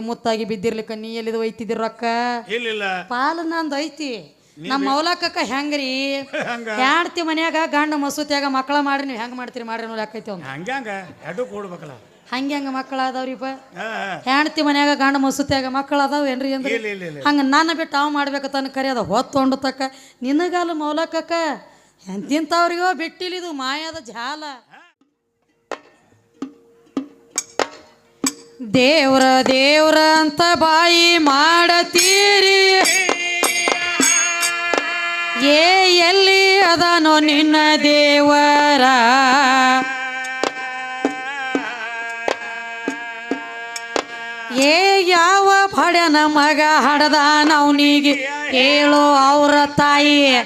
ಮುತ್ತಾಗಿ ಬಿದ್ದಿರ್ಲಿಕ್ಕ ನೀ ಎಲ್ಲಿದು ಒಯ್ತಿದ್ದಿ ರೊಕ್ಕ? ಇಲ್ಲಿಲ್ಲ. ಪಾಲು ನಂದು ಐತಿ. ನಮ್ಮ ಮೌಲಕ್ಕಕ್ಕ ಹೆಂಗ್ರಿ? ಹೆಂಡ್ತಿ ಮನ್ಯಾಗ ಗಂಡ ಮಸೂತಿಯಾಗ ಮಕ್ಕಳ ಮಾಡ್ರಿ ನೀವು ಹೆಂಗ್ ಮಾಡ್ತೀರಿ ಮಾಡ್ರಿ ಅನ್ನೋ ಲೆಕ್ಕೈತಿ ಅವ್ನು ಹಂಗ ಹಂಗ ಕೂಡ್ಬೇಕಲ್ಲ. ಹಂಗೆ ಹಂಗ ಮಕ್ಕಳ ಅದಾವ್ರಿಪ್ಪ ಹೆಂಡ್ತಿ ಮನ್ಯಾಗ ಗಂಡ ಮಸೂತಿಯಾಗ ಮಕ್ಕಳ ಅದಾವ ಏನ್ರಿ ಅಂದ್ರೆ? ಇಲ್ಲ ಇಲ್ಲ ಇಲ್ಲ ಹಂಗ ನನ್ನ ಬಿಟ್ಟು ಅವ್ ಮಾಡ್ಬೇಕು ತನ್ನ ಕರಿ ಅದ ಹೊತ್ತೊಂಡು ತಕ್ಕ. ನಿನಗಲ್ಲ ಮೌಲಕ್ಕಕ್ಕ ಎಂತಿಂತವ್ರಿಗೋ ಬಿಟ್ಟಿಲಿದು ಮಾಯದ ಜಾಲ. ದೇವ್ರ ದೇವ್ರ ಅಂತ ಬಾಯಿ ಮಾಡತೀರಿ. ಏ, ಎಲ್ಲಿ ಅದನೋ ನಿನ್ನ ದೇವರ? ಏ, ಯಾವ ಭಡನ ಮಗ ಹಡದ ನವನಿಗೆ ಏಳು ಅವರ ತಾಯಿ.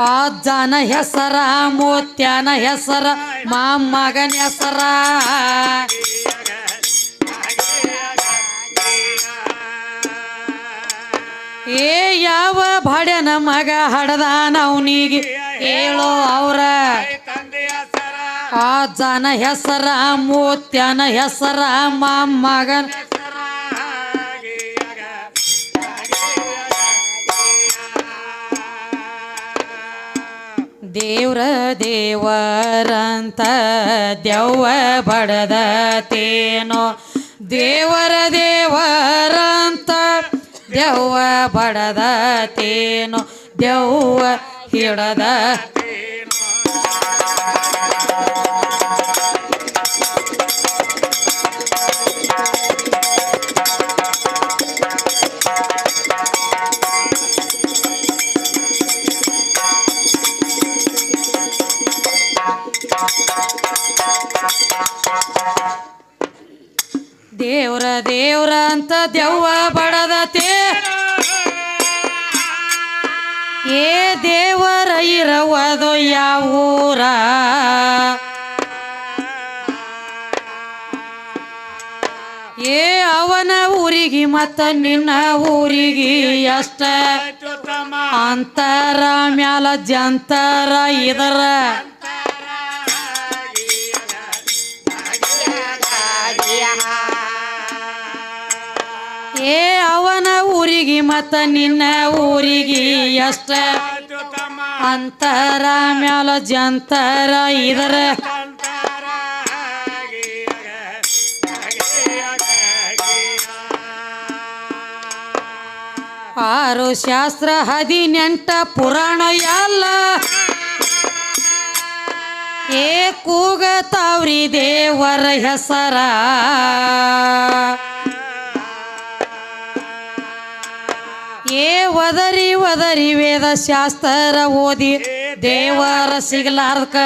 ಅಜ್ಜನ ಹೆಸರ, ಮೂತ್ಯನ ಹೆಸರ, ಮಾಮಗನ ಹೆಸರ. ಭಡನ ಮಗ ಹಡದಾನ ಅವನಿಗೆ. ಹೇಳು ಅವ್ರ ಆ ಅಜ್ಜನ ಹೆಸರ, ಮೂತ್ಯನ ಹೆಸರ ಮಗನ ದೇವ್ರ ದೇವರಂತ ದೆವ್ವ ಬಡದತೇನೋ. ದೇವರ ದೇವರಂತ ದೆವ್ವ ಬಡದತೇನೋ ದೆವ್ವ ಹಿಡದ ದೇವ್ರ ದೇವ್ರ ಅಂತ ದೆವ್ವ ಬಡದತೆ. ಏ ದೇವರ ಇರವದು ಯಾವೂರ? ಏ ಅವನ ಊರಿಗೆ ಮತ್ತ ನಿನ್ನ ಊರಿಗೆ ಅಷ್ಟ. ಅಂತರ ಮ್ಯಾಲ ಜಂತರ ಇದರ. ಊರಿಗೆ ಮತ್ತ ನಿನ್ನ ಊರಿಗೆ ಅಷ್ಟ ಅಂತರ ಮ್ಯಾಲ ಜಂತರ ಇದರ ಆರು ಶಾಸ್ತ್ರ ಹದಿನೆಂಟ ಪುರಾಣ ಎಲ್ಲ. ಏ ಕೂಗತಾವ್ರಿ ದೇವರ ಹೆಸರ. ಏ ಒದರಿ ಒದರಿ ವೇದ ಶಾಸ್ತ್ರ ಓದಿ. ದೇವರ ಸಿಗಲಾರ್ದಕ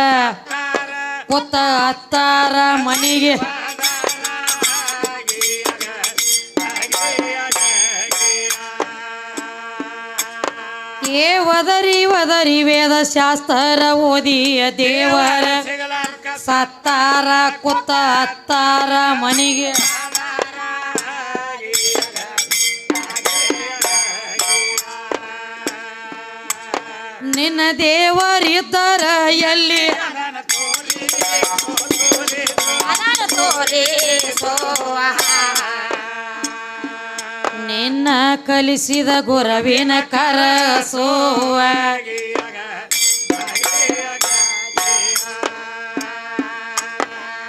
ಕೊತ್ತ ಅತ್ತಾರ ಮನಿಗೆ. ಏ ಒದರಿ ಒದರಿ ವೇದ ಶಾಸ್ತ್ರ ಓದಿ. ದೇವರ ಸತ್ತಾರ ಕೊತ್ತ ಅತ್ತಾರ ಮನಿಗೆ. ನಿನ್ನ ದೇವರಿದ್ದರ ಎಲ್ಲಿ? ನಿನ್ನ ಕಲಿಸಿದ ಗುರವಿನ ಕರಸೋವ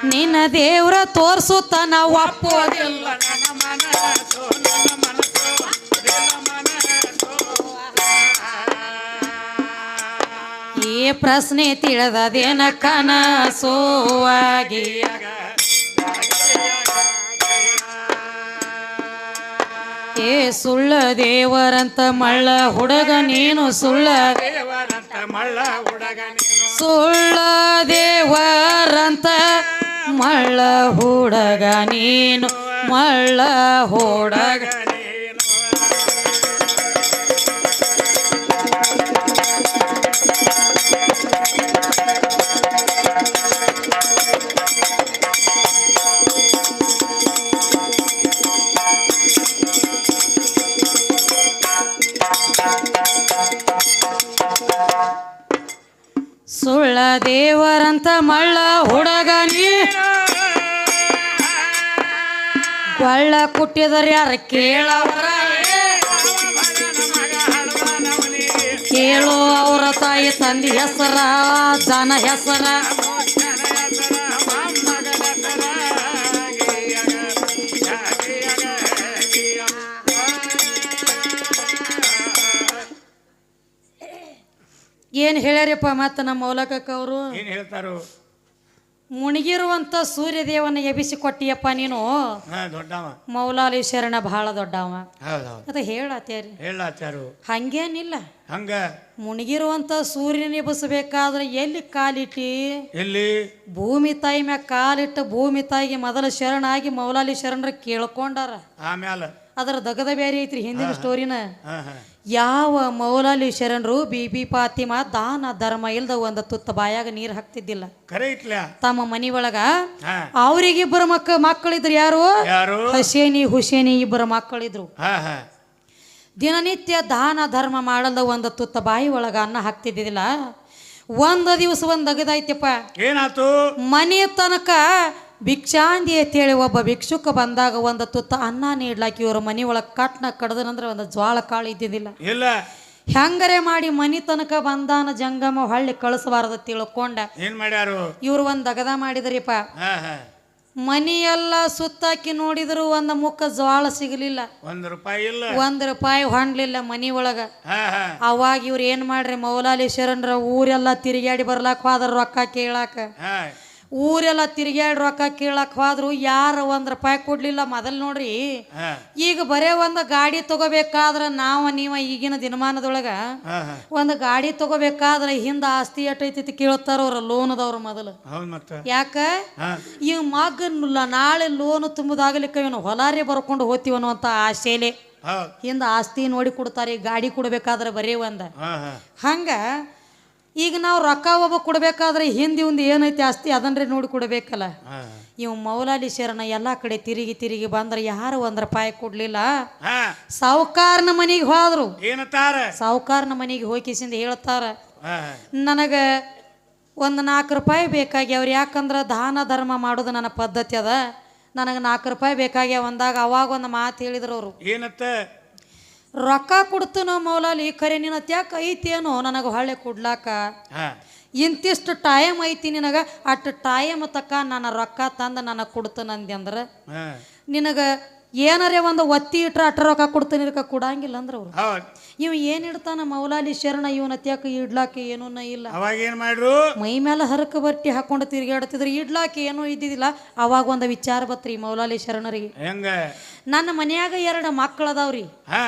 ನಿನ್ನ ದೇವ್ರ ತೋರ್ಸುತ್ತನ ಒಪ್ಪೋದಿಲ್ಲ ಈ ಪ್ರಶ್ನೆ ತಿಳಿದದೇನ ಕನಸೋವಾಗಿ ಏ ಸುಳ್ಳ ದೇವರಂತ ಮಳ್ಳ ಹುಡುಗ ನೀನು ಸುಳ್ಳ ದೇವರಂತ ಮಳ್ಳ ಹುಡುಗ ಸುಳ್ಳ ದೇವರಂತ ಮಳ್ಳ ಹುಡುಗ ನೀನು ಮಳ್ಳ ಹುಡುಗ ಸುಳ್ಳ ದೇವರಂತ ಮಳ್ಳ ಹುಡುಗನಿ. ನೀ ಒಳ್ಳ ಕುಟ್ಟಿದ್ರ ಯಾರ ಕೇಳವರ ಕೇಳು ಅವರ ತಾಯಿ ತಂದೆ ಹೆಸರ, ಜನ ಹೆಸರ. ಏನ್ ಹೇಳ್ಯಾರಪ್ಪ ಮತ್ತ ನಮ್ಮ ಮೌಲಕಕ್ಕ ಅವರು? ಏನ್ ಹೇಳ್ತಾರು? ಮುಣಗಿರುವಂತ ಸೂರ್ಯದೇವನ ಎಬಿಸಿ ಕೊಟ್ಟಿಯಪ್ಪ ನೀನು? ಹಾ ದೊಡ್ಡವ. ಮೌಲಾಲಿ ಶರಣ ಬಹಳ ದೊಡ್ಡವ. ಹೌದ್ ಅದ ಹೇಳತ್ತೇರಿ ಹೇಳಾಚಾರು ಹಂಗೇನಿಲ್ಲ. ಹಂಗ? ಮುಣಗಿರುವಂತ ಸೂರ್ಯನ ಎಬ್ಬಿಸಬೇಕಾದ್ರೆ ಎಲ್ಲಿ ಕಾಲಿಟ್ಟಿ? ಎಲ್ಲಿ? ಭೂಮಿ ತಾಯಿ ಮ್ಯಾಗ ಕಾಲಿಟ್ಟು ಭೂಮಿ ತಾಯಿಗೆ ಮೊದಲ ಶರಣಾಗಿ ಮೌಲಾಲಿ ಶರಣರ ಕೇಳ್ಕೊಂಡಾರ. ಆಮ್ಯಾಲ. ಅದರ ದಗದ ಬೇರೆ ಐತ್ರಿ ಹಿಂದಿನ ಸ್ಟೋರಿನ ಯಾವ ಮೌಲಾಲಿ ಶರಣರು ಬಿ ಬಿ ಪಾತಿಮಾ ದಾನ ಧರ್ಮ ಇಲ್ದ ಒಂದ ತುತ್ತ ಬಾಯಾಗ ನೀರು ಹಾಕ್ತಿದ್ದಿಲ್ಲ. ತಮ್ಮ ಮನಿ ಒಳಗ ಹಾ. ಅವ್ರಿಗಿಬ್ಬರು ಮಕ್ಕ ಮಕ್ಕಳಿದ್ರು ಯಾರು? ಹಸೇನಿ ಹುಸೇನಿ ಇಬ್ಬರು ಮಕ್ಕಳಿದ್ರು. ದಿನನಿತ್ಯ ದಾನ ಧರ್ಮ ಮಾಡಲ್ದ ಒಂದ ತುತ್ತ ಬಾಯಿ ಒಳಗ ಅನ್ನ ಹಾಕ್ತಿದ್ದಿಲ್ಲ. ಒಂದ ದಿವಸ ಒಂದ್ ಅಗದಾಯ್ತಪ್ಪ ಏನಾತು? ಮನೆ ತನಕ ಭಿಕ್ಷಾಂದಿ ಅಂತೇಳಿ ಒಬ್ಬ ಭಿಕ್ಷುಕ ಬಂದಾಗ ಒಂದು ತುತ್ತ ಅನ್ನ ನೀಡ್ಲಾಕಿ ಇವ್ರ ಮನೆ ಒಳಗೆ ಕಟ್ನ ಕಡ್ದನಂದ್ರೆ ಒಂದು ಜ್ವಾಳ ಕಾಳು ಇದ್ದಿದ್ದಿಲ್ಲ. ಇಲ್ಲ. ಹೆಂಗರೆ ಮಾಡಿ ಮನಿ ತನಕ ಬಂದಾನ ಜಂಗಮ ಹೊಳ್ಳಿ ಕಳಿಸಬಾರದ ತಿಳ್ಕೊಂಡ. ಏನ್ ಮಾಡ್ಯಾರು? ಇವ್ರು ಒಂದ್ ದಗದ ಮಾಡಿದ್ರಿಪ್ಪ. ಮನಿಯೆಲ್ಲ ಸುತ್ತಾಕಿ ನೋಡಿದ್ರು ಒಂದು ಮುಖ ಜ್ವಾಳ ಸಿಗಲಿಲ್ಲ. ಒಂದ್ ರೂಪಾಯಿ ಇಲ್ಲ. ಒಂದ್ ರೂಪಾಯಿ ಹೊಂಡ್ಲಿಲ್ಲ ಮನಿ ಒಳಗ. ಅವಾಗ ಇವ್ರು ಏನ್ ಮಾಡ್ರಿ ಮೌಲಾಲಿ ಶರಣರ ಊರೆಲ್ಲ ತಿರುಗಾಡಿ ಬರ್ಲಾಕ್ ಹೋದ್ರ ರೊಕ್ಕ ಕೇಳಾಕ. ಊರೆಲ್ಲ ತಿರ್ಗ್ಯಾಡ್ ರೊಕ್ಕ ಕೀಳಕ್ ಹೋದ್ರು ಯಾರ ಒಂದ್ ರೂಪಾಯಿ ಕೊಡ್ಲಿಲ್ಲ ಮೊದಲ್ ನೋಡ್ರಿ. ಈಗ ಬರೇ ಒಂದು ಗಾಡಿ ತಗೋಬೇಕಾದ್ರ ನಾವ ನೀವ ಈಗಿನ ದಿನಮಾನದೊಳಗ ಒಂದು ಗಾಡಿ ತಗೋಬೇಕಾದ್ರ ಹಿಂದ ಆಸ್ತಿ ಎಟ್ಟೈತಿ ಕೇಳ್ತಾರ ಅವ್ರ ಲೋನದವ್ರ ಮೊದಲು. ಯಾಕ? ಈ ಮಗನಿಲ್ಲ ನಾಳೆ ಲೋನ್ ತುಂಬುದಾಗಲಿಕ್ಕೆ ಇವನು ಹೊಲಾರಿ ಬರ್ಕೊಂಡು ಹೋಗ್ತೀವಿ ಅನ್ನುವಂತ ಆಸೆಲೆ ಹೌದ್. ಆಸ್ತಿ ನೋಡಿ ಕೊಡ್ತಾರೆ ಗಾಡಿ ಕೊಡ್ಬೇಕಾದ್ರೆ ಬರೀ ಒಂದ. ಹಂಗ ಈಗ ನಾವು ರೊಕ್ಕ ಒಬ್ಬ ಕೊಡಬೇಕಾದ್ರೆ ಹಿಂದಿ ಒಂದು ಏನೈತಿ ಆಸ್ತಿ ಅದನ್ನೇ ನೋಡಿ ಕೊಡಬೇಕಲ್ಲ. ಇವ್ ಮೌಲಾಲಿ ಶರಣ ಎಲ್ಲ ಕಡೆ ತಿರುಗಿ ತಿರುಗಿ ಬಂದ್ರೆ ಯಾರು ಒಂದ್ ರೂಪಾಯಿ ಕೊಡ್ಲಿಲ್ಲ. ಸಾವುಕಾರನ ಮನೆಗೆ ಹೋದ್ರು. ಸಾವುಕಾರನ ಮನೆಗೆ ಹೋಗಿಸಿಂದ ಹೇಳ್ತಾರ ನನಗ ನನಗೆ ಒಂದು ನಾಲ್ಕು ರೂಪಾಯಿ ಬೇಕಾಗ್ಯಾವ್ರಿ ಯಾಕಂದ್ರೆ ದಾನ ಧರ್ಮ ಮಾಡೋದು ನನ್ನ ಪದ್ಧತಿ ಅದ. ನನಗೆ ನಾಲ್ಕು ರೂಪಾಯಿ ಬೇಕಾಗ್ಯಾವ ಅಂದಾಗ ಅವಾಗ ಒಂದು ಮಾತು ಹೇಳಿದ್ರು ಅವರು. ಏನತ್ತ? ರೊಕ್ಕ ಕೊಡ್ತೀನೋ ಮೌಲಾಲಿ ಖರೆ ನಿನ್ನ ತ್ಯಾಕ ಐತೇನೋ ನನಗೆ ಹೊಳ್ಳೆ ಕೊಡ್ಲಾಕ. ಇಂತಿಷ್ಟು ಟೈಮ್ ಐತಿ ನಿನಗೆ ಅಷ್ಟು ಟೈಮ್ ತಕ್ಕ ನನ್ನ ರೊಕ್ಕ ತಂದು ನನಗೆ ಕೊಡ್ತೇನೆ ಅಂದ್ರೆ ಹಾ. ನಿನಗೆ ಏನಾರೇ ಒಂದು ಒತ್ತಿ ಇಟ್ರೆ ಅಟ್ಟ ರೊಕ್ಕ ಕೊಡ್ತೀನಿ ಇರಕ ಕೊಡಂಗಿಲ್ಲ ಅಂದ್ರೆ ಅವ್ರು. ಇವ್ ಏನ್ ಇಡ್ತಾನ ಮೌಲಾಲಿ ಶರಣ ಇವನ ತ್ಯಾಕ ಇಡ್ಲಾಕ ಏನೂ ಇಲ್ಲ. ಅವಾಗ ಏನ್ ಮಾಡ್ರು? ಮೈ ಮೇಲೆ ಹರಕ ಬಟ್ಟಿ ಹಾಕೊಂಡು ತಿರುಗಾಡ್ತಿದ್ರು ಇಡ್ಲಾಕ ಏನೂ ಇದ್ದಿದ್ದಿಲ್ಲ. ಅವಾಗ ಒಂದು ವಿಚಾರ ಬತ್ರಿ ಮೌಲಾಲಿ ಶರಣರಿಗೆ. ಹೆಂಗ? ನನ್ನ ಮನ್ಯಾಗ ಎರಡು ಮಕ್ಕಳು ಅದಾವ್ರಿ ಹಾ.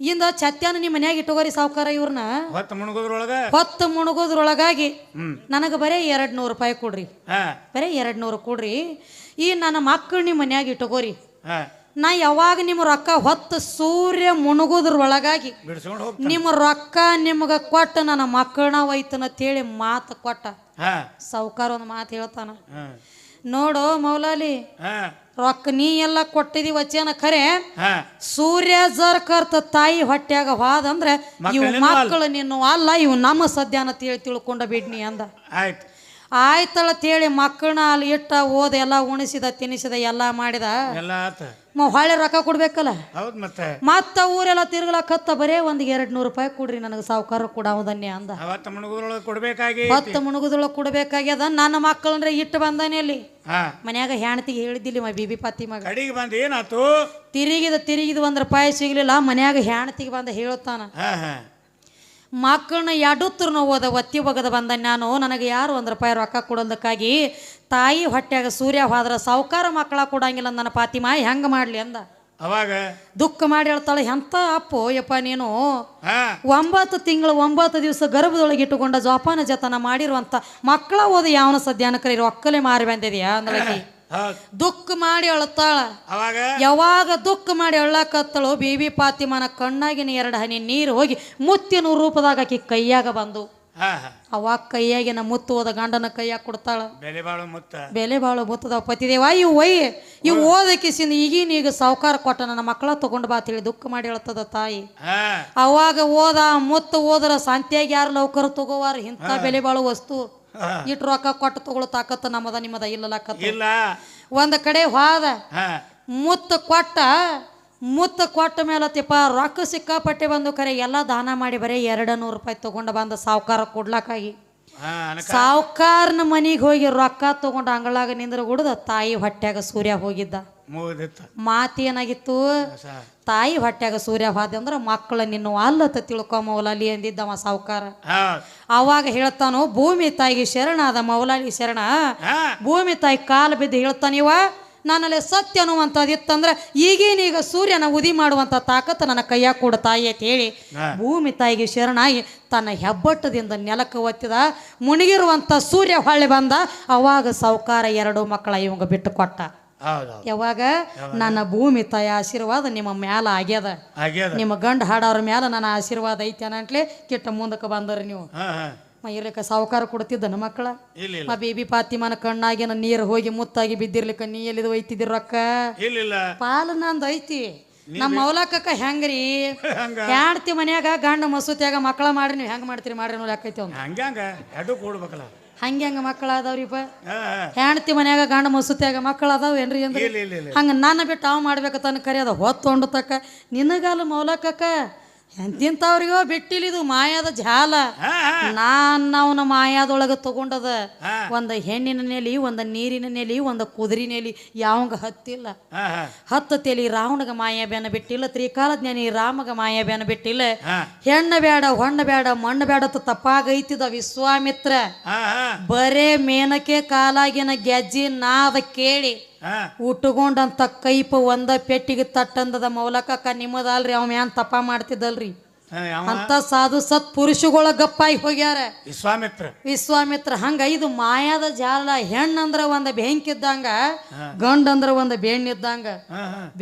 ಇಂದ ಚತ್ಯಾನ ನಿಮ್ಮ ಮನ್ಯಾಗ ಇಟ್ಟೋಗರಿ ಸಾವುಕಾರ ಇವ್ರನ್ನ. ಹೊತ್ತು ಮುಣಗೋದ್ರೊಳಗ? ಹೊತ್ತು ಮುಣಗೋದ್ರೊಳಗಾಗಿ ಒಳಗಾಗಿ ನನಗೆ ಬರೀ ಎರಡು ನೂರು ರೂಪಾಯಿ ಕೊಡ್ರಿ. ಬರೇ ಎರಡು ನೂರು ಕೊಡ್ರಿ. ಈ ನನ್ನ ಮಕ್ಕಳು ನಿಮ್ಮ ಮನ್ಯಾಗ ಇಟ್ಟೋಗೋರಿ. ನಾ ಯಾವಾಗ ನಿಮ್ಮ ರೊಕ್ಕ ಹೊತ್ತು ಸೂರ್ಯ ಮುಣಗೋದ್ರೊಳಗಾಗಿ ನಿಮ್ಮ ರೊಕ್ಕ ನಿಮ್ಗೆ ಕೊಟ್ಟು ನನ್ನ ಮಕ್ಕಳನ್ನ ಒಯ್ತನ ಅಂತೇಳಿ ಮಾತು ಕೊಟ್ಟ. ಸಾವುಕಾರ ಒಂದು ಮಾತು ಹೇಳ್ತಾನ. ನೋಡು ಮೌಲಾಲಿ ಹಾ. ರೊಕ್ಕ ನೀ ಎಲ್ಲ ಕೊಟ್ಟಿದಿ ವಚನ ಖರೆ. ಹಾ. ಸೂರ್ಯ ಜರ್ ಕರ್ತ ತಾಯಿ ಹೊಟ್ಯಾಗ ಹೋದಂದ್ರೆ ಇವು ಮಕ್ಕಳು ನಿನ್ನ ಅಲ್ಲ ಇವು ನಮ್ಮ ಸದ್ಯಾನ ತಿಳಿ ತಿಳ್ಕೊಂಡ ಬಿಡ್ನಿ ಅಂದ. ಆಯ್ತು. ಆಯ್ತಳ ತೇಳಿ ಮಕ್ಕಳನ್ನ ಅಲ್ಲಿ ಇಟ್ಟ ಓದ ಎಲ್ಲ ಉಣಿಸಿದ ತಿನಿಸಿದ ಎಲ್ಲ ಮಾಡಿದ. ಎಲ್ಲ ಆತ. ಮ ಹೊಳೆ ರೊಕ್ಕ ಕೊಡ್ಬೇಕಲ್ಲ? ಹೌದ್ ಮತ್ತೆ. ಮತ್ತ ಊರೆಲ್ಲ ತಿರ್ಗ್ಲಕತ್ತ ಬರೇ ಒಂದ್ ಎರಡ್ ನೂರು ರೂಪಾಯಿ ಕೊಡ್ರಿ ನನಗೆ ಸಾವುಕಾರ ಕೊಡವುದನ್ನೇ ಅಂದ. ಅವತ್ತ ಮುಣಗೋದ್ರೊಳಗ ಕೊಡ್ಬೇಕಾಗಿ ಹೊತ್ತ ಮುಣಗುದೊಳಗೆ ಕೊಡ್ಬೇಕಾಗ್ಯದ ನನ್ನ ಮಕ್ಕಳಂದ್ರೆ ಇಟ್ಟು ಬಂದಾನೆ ಅಲ್ಲಿ. ಮನ್ಯಾಗ ಹೆಣ್ತಿಗೆ ಹೇಳಿದ್ದಿಲ್ಲ ಮ ಬಿಬಿ ಪತಿ ಮಗ. ಕಡಿಗೆ ಬಂದ ಏನಾತು? ತಿರುಗಿದ ತಿರುಗಿದ ಒಂದ್ ರೂಪಾಯಿ ಸಿಗ್ಲಿಲ್ಲ ಮನ್ಯಾಗ ಹೆಣ್ತಿಗೆ ಬಂದ ಹೇಳುತ್ತಾನ ಮಕ್ಕಳನ್ನ ಎಡುತ್ತರು ಹೋದ ಒತ್ತಿ ಒಗದ ಬಂದ ನಾನು ನನಗೆ ಯಾರು ಒಂದು ರೂಪಾಯಿ ರೊಕ್ಕ ಕೊಡೋದಕ್ಕಾಗಿ ತಾಯಿ ಹೊಟ್ಟೆಗ ಸೂರ್ಯ ಹೋದ್ರೆ ಸಾವುಕಾರ ಮಕ್ಕಳ ಕೊಡಂಗಿಲ್ಲ ನನ್ನ ಪಾತಿಮಾ ಹೆಂಗೆ ಮಾಡಲಿ ಅಂದ. ಅವಾಗ? ದುಃಖ ಮಾಡಿ ಹೇಳ್ತಾಳೆ ಎಂತ ಅಪ್ಪು ಯಪ್ಪ ನೀನು? ಒಂಬತ್ತು ತಿಂಗಳು ಒಂಬತ್ತು ದಿವಸ ಗರ್ಭದೊಳಗೆ ಇಟ್ಟುಕೊಂಡ ಜೋಪಾನ ಜತನ ಮಾಡಿರುವಂತ ಮಕ್ಕಳ ಓದ ಯಾವನ ಸದ್ಯಾನ ಒಕ್ಕಲೆ ಮಾರಿ ಬಂದಿದ್ಯಾ ಅಂದ್ರೆ ದುಃಖ ಮಾಡಿ ಅಳತಾಳ. ಅವಾಗ? ಯಾವಾಗ ದುಃಖ ಮಾಡಿ ಅಳ್ಳಕತ್ತಳು ಬೇಬಿ ಪಾತಿಮನ ಕಣ್ಣಾಗಿನ ಎರಡು ಹನಿ ನೀರು ಹೋಗಿ ಮುತ್ತಿನ ರೂಪದಾಗ ಆಕಿ ಕೈಯಾಗ ಬಂದು. ಅವಾಗ ಕೈಯಾಗಿನ ಮುತ್ತು ಹೋದ ಗಂಡನ ಕೈಯಾಗ ಕೊಡ್ತಾಳ. ಬೆಲೆ ಬಾಳು ಮುತ್ತ. ಬೆಲೆ ಬಾಳು ಮುತ್ತದ. ಪತಿದೇವ ಇವು ಒಯ್ ಇವು ಓದಕ್ಕಿಸಿಂದ ಈಗಿನ ಈಗ ಸಾವುಕಾರ ಕೊಟ್ಟ ನನ್ನ ಮಕ್ಕಳ ತಗೊಂಡು ಬಾ ತಿಳಿ ದುಃಖ ಮಾಡಿ ಹೇಳ್ತದ ತಾಯಿ. ಅವಾಗ ಓದ ಮುತ್ತು ಓದರ ಸಂತ್ಯಾಗ ಯಾರು ಲೌಕರ ತಗೋವಾರ ಇಂಥ ಬೆಲೆ ಬಾಳು ವಸ್ತು. ಹಾ. ಇಟ್ಟು ರೊಕ್ಕ ಕೊಟ್ಟು ತಗೊಳ್ಳೋ ತಾಕತ್ತ ನಮ್ಮದ ನಿಮ್ಮದ ಇಲ್ಲಲಕತ್ತ ಇಲ್ಲ. ಒಂದ್ ಕಡೆ ಹೋದ ಮುತ್ತ ಕೊಟ್ಟ ಮುತ್ತ ಕೊಟ್ಟ ಮೇಲೆ ತಿಪ್ಪ ರೊಕ್ಕ ಸಿಕ್ಕಾಪಟ್ಟೆ ಬಂದು ಕರೆ ಎಲ್ಲ ದಾನ ಮಾಡಿ ಬರೀ ಎರಡು ನೂರು ರೂಪಾಯಿ ತಗೊಂಡು ಬಂದ ಸಾವುಕಾರ ಅನಕ ಸಾವುಕಾರನ ಮನೆಗೆ ಹೋಗಿ ರೊಕ್ಕ ತಗೊಂಡು ಅಂಗಳಾಗ ನಿಂದ್ರ ಗುಡ್ದ ತಾಯಿ ಹೊಟ್ಯಾಗ ಸೂರ್ಯ ಹೋಗಿದ್ದ. ಮಾತೇನಾಗಿತ್ತು? ತಾಯಿ ಹೊಟ್ಯಾಗ ಸೂರ್ಯ ಹೋದೆ ಅಂದ್ರೆ ಮಕ್ಕಳ ನಿನ್ನ ಅಲ್ಲತ್ತ ತಿಳ್ಕೊ ಮೌಲಾಲಿ ಅಂದಿದ್ದವ ಸಾವುಕಾರ. ಅವಾಗ ಹೇಳ್ತಾನು ಭೂಮಿ ತಾಯಿಗೆ ಶರಣ ಅದ ಮೌಲಾಲಿ ಶರಣ. ಭೂಮಿ ತಾಯಿ ಕಾಲು ಬಿದ್ದು ಹೇಳ್ತಾನಿವ ನನ್ನಲ್ಲಿ ಸತ್ಯ ಅನ್ನುವಂಥದ್ದು ಇತ್ತಂದ್ರೆ ಈಗೇನೀಗ ಸೂರ್ಯನ ಉದಿ ಮಾಡುವಂಥ ತಾಕತ್ತು ನನ್ನ ಕೈಯಾಗ ಕೂಡ ತಾಯಿ ಅಂತ ಹೇಳಿ ಭೂಮಿ ತಾಯಿಗೆ ಶರಣಾಗಿ ತನ್ನ ಹೆಬ್ಬಟ್ಟದಿಂದ ನೆಲಕ್ಕೆ ಒತ್ತಿದ ಮುಣಿಗಿರುವಂಥ ಸೂರ್ಯ ಹೊಳ್ಳಿ ಬಂದ ಅವಾಗ ಸಾವುಕಾರ ಎರಡು ಮಕ್ಕಳ ಇವಂಗ ಬಿಟ್ಟು ಕೊಟ್ಟ. ಯಾವಾಗ? ನನ್ನ ಭೂಮಿ ತಾಯಿ ಆಶೀರ್ವಾದ ನಿಮ್ಮ ಮ್ಯಾಲ ಆಗ್ಯದ. ನಿಮ್ಮ ಗಂಡ ಹಾಡೋರ ಮ್ಯಾಲ ನನ್ನ ಆಶೀರ್ವಾದ ಐತೆ ಅನ್ನಂಟ್ಲೆ ಕಿಟ್ಟ ಮುಂದಕ್ಕೆ ಬಂದರಿ ನೀವು. ಇರ್ಲಿಕ್ಕ ಸಾವುಕಾರ ಕೊಡ್ತಿದ್ದನ ಮಕ್ಕಳ? ಇಲ್ಲ ಇಲ್ಲ. ಮ ಬೇಬಿ ಪಾತಿಮನ ಕಣ್ಣಾಗಿನ ನೀರು ಹೋಗಿ ಮುತ್ತಾಗಿ ಬಿದ್ದಿರ್ಲಿಕ್ಕ ನೀ ಎಲ್ಲಿದ ಒಯ್ತಿದ್ರು ರೊಕ್ಕ? ಇಲ್ಲ ಪಾಲು ನಂದು ಐತಿ. ನಮ್ಮ ಮೌಲಕ್ಕಕ್ಕ ಹೆಂಗ್ರಿ? ಹೆಂಡ್ತಿ ಹೆಣ್ತಿ ಮನ್ಯಾಗ ಗಂಡ ಮಸೂತಿಯಾಗ ಮಕ್ಕಳ ಮಾಡ್ರಿ ನೀವು ಹೆಂಗ್ ಮಾಡ್ತೀರಿ ಮಾಡ್ರಿ ಅನ್ನೋ ಲೆಕ್ಕೈತಿ ಅವ್ನು ಹಂಗ ಹಂಗ. ಎರಡು ಕೂಡ್ಬೇಕಲ್ಲ. ಹಂಗೆ ಹಂಗ ಮಕ್ಕಳ ಅದಾವ್ರಿಪ್ಪ ಹೆಣ್ತಿ ಮನ್ಯಾಗ ಗಂಡ ಮಸೂತಿಯಾಗ ಮಕ್ಕಳ ಅದಾವ ಏನ್ರಿ ಅಂದ್ರೆ? ಹಂಗ ನಾನು ಬಿಟ್ಟು ಅವ್ ಮಾಡ್ಬೇಕಂತ ತನ್ನ ಕರಿ ಅದ ಹೊತ್ತು ತಕ್ಕ ನಿನಗಲ್ಲ ಮೌಲಕ್ಕಕ್ಕ. ಎಂತಿಂತವ್ರಿಗೋ ಇದು ಮಾಯಾದ ಜಾಲ. ಹಾ ಹಾ. ನಾನು ಅವನ ಮಾಯಾದೊಳಗೆ ತಗೊಂಡದ ಒಂದ ಹೆಣ್ಣಿನ ನೆಲಿ ಒಂದು ನೀರಿನ ನೆಲಿ ಒಂದು ಕುದುರಿ ನೆಲಿ ಯಾವಂಗ ಹತ್ತಿಲ್ಲ. ಹತ್ತು ತೆಲಿ ರಾವಣಗ ಮಾಯ ಬೇನ ಬಿಟ್ಟಿಲ್ಲ ತ್ರಿಕಾಲಜ್ಞಾನಿ ರಾಮಗ ಮಾಯ ಬೇನ ಬಿಟ್ಟಿಲ್ಲ. ಹೆಣ್ಣ ಬೇಡ ಹೊಣ್ಣ ಬೇಡ ಮಣ್ಣು ಬೇಡ ತಪ್ಪಾಗೈತಿದ ವಿಶ್ವಾಮಿತ್ರ. ಬರೇ ಮೇನಕೆ ಕಾಲಾಗಿನ ಗೆಜ್ಜಿ ನಾದ ಕೇಳಿ. ಉಟ್ಕೊಂಡಂತ ಕೈಪ ಒಂದ ಪೆಟ್ಟಿಗೆ ತಟ್ಟಂದದ ಮೌಲಕಕ್ಕ ನಿಮ್ಮದಲ್ರಿ ಅವ್ ಮ್ಯಾನ್ ತಪ ಮಾಡ್ತಿದ್ದಲ್ರಿ. ಅಂತ ಸಾಧು ಸತ್ ಪುರುಷಗಳ ಗಪ್ಪಾಗಿ ಹೋಗ್ಯಾರ. ವಿಶ್ವಾಮಿತ್ರ. ವಿಶ್ವಾಮಿತ್ರ ಹಂಗ ಇದು ಮಾಯಾದ ಜಾಲ ಹೆಣ್ಣಂದ್ರ ಒಂದ ಬೆಂಕಿ ಇದ್ದಂಗ ಗಂಡಂದ್ರ ಒಂದ ಬೆಣ್ಣಿ ಇದ್ದಂಗ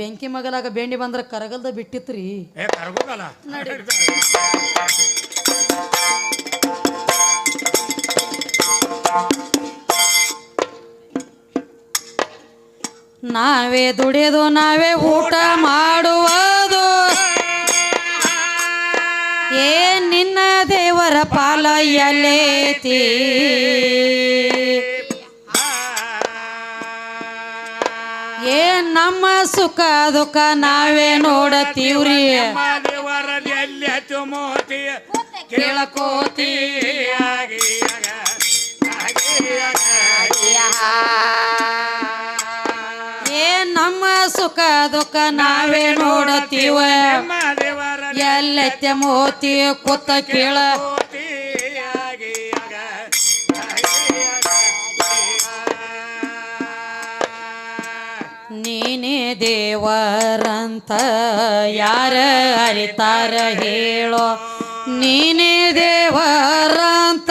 ಬೆಂಕಿ ಮಗಲಾಗ ಬೆಣ್ಣಿ ಬಂದ್ರ ಕರಗಲ್ದ ಬಿಟ್ಟಿತ್ರಿ. ನಾವೇ ದುಡಿದು ನಾವೇ ಊಟ ಮಾಡುವುದು. ಏ ನಿನ್ನ ದೇವರ ಪಾಲ ಏ ನಮ್ಮ ಸುಖ ದುಃಖ ನಾವೇ ನೋಡತೀವ್ರಿ. ಕೇಳಕೋತಿ ಆಗಿ ಆಗ, ಆಗಿ. ನಮ್ಮ ಸುಖ ದುಃಖ ನಾವೇ ನೋಡತೀವ ಎಲ್ಲೆತ್ತೆ ಮೋತಿ ಕೂತ ಕೇಳ. ನೀನೇ ದೇವರಂತ ಯಾರ ಅರಿತಾರ ಹೇಳೋ? ನೀನೇ ದೇವರಂತ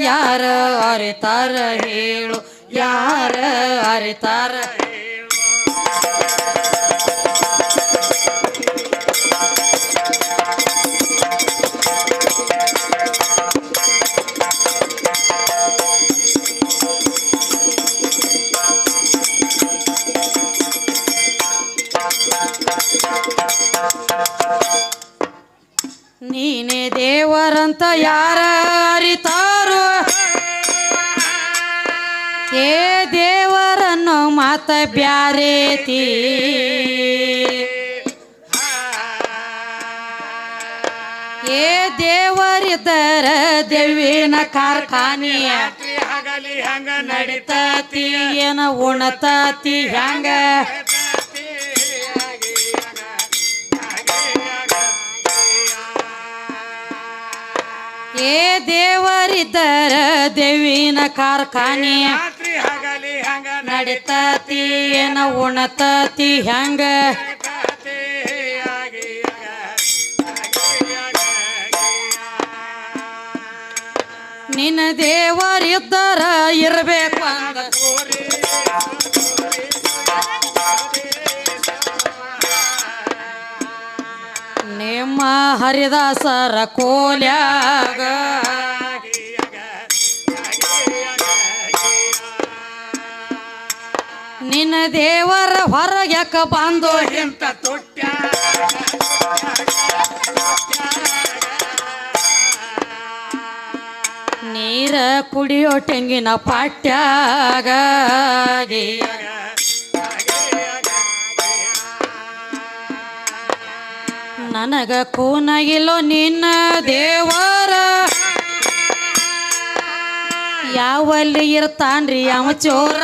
ಯಾರ ಅರಿತಾರ ಹೇಳು? ಯಾರ ಅರಿತಾರ ನೀನೇ ದೇವರಂತ ಯಾರ ಅರಿತಾರು? ಏ ದೇವರನ್ನು ಮಾತ ಬ್ಯಾರೇತಿ ಏ ದೇವರಿದ್ದರ ದೇವಿನ ಕಾರ್ಖಾನೆ. ಹಗಲಿ ಹಂಗ ನಡಿತತಿ. ಏನ ಉಣತಾತಿ ಹೆಂಗ? ದೇವರಿದ್ದರ ದೇವಿನ ಕಾರ್ಖಾನೆ ರಾತ್ರಿ ಹಗಲಿ ಹಂಗ ನಡಿತತಿ ಏನ ಉಣತತಿ ಹೆಂಗ? ನಡಿತತಿ ಆಗಿ ನಿನ್ನ ದೇವರಿದ್ದರ ಇರಬೇಕು ಅಂದ ನಿಮ್ಮ ಹರಿದಾಸರ ಕೋಲ್ಯಾಗ. ನಿನ್ನ ದೇವರ ಹೊರಗ್ಯಾಕ ಬಂದು ಎಂತ ತೊಟ್ಟ ನೀರ ಕುಡಿಯೋ ತೆಂಗಿನ ಪಾಟ್ಯಾಗ. ನನಗ ಕೂನಗಿಲೋ ನಿನ್ನ ದೇವರ. ಯಾವಲ್ಲಿ ಇರ್ತಾನ್ರಿ ಅವ ಚೋರ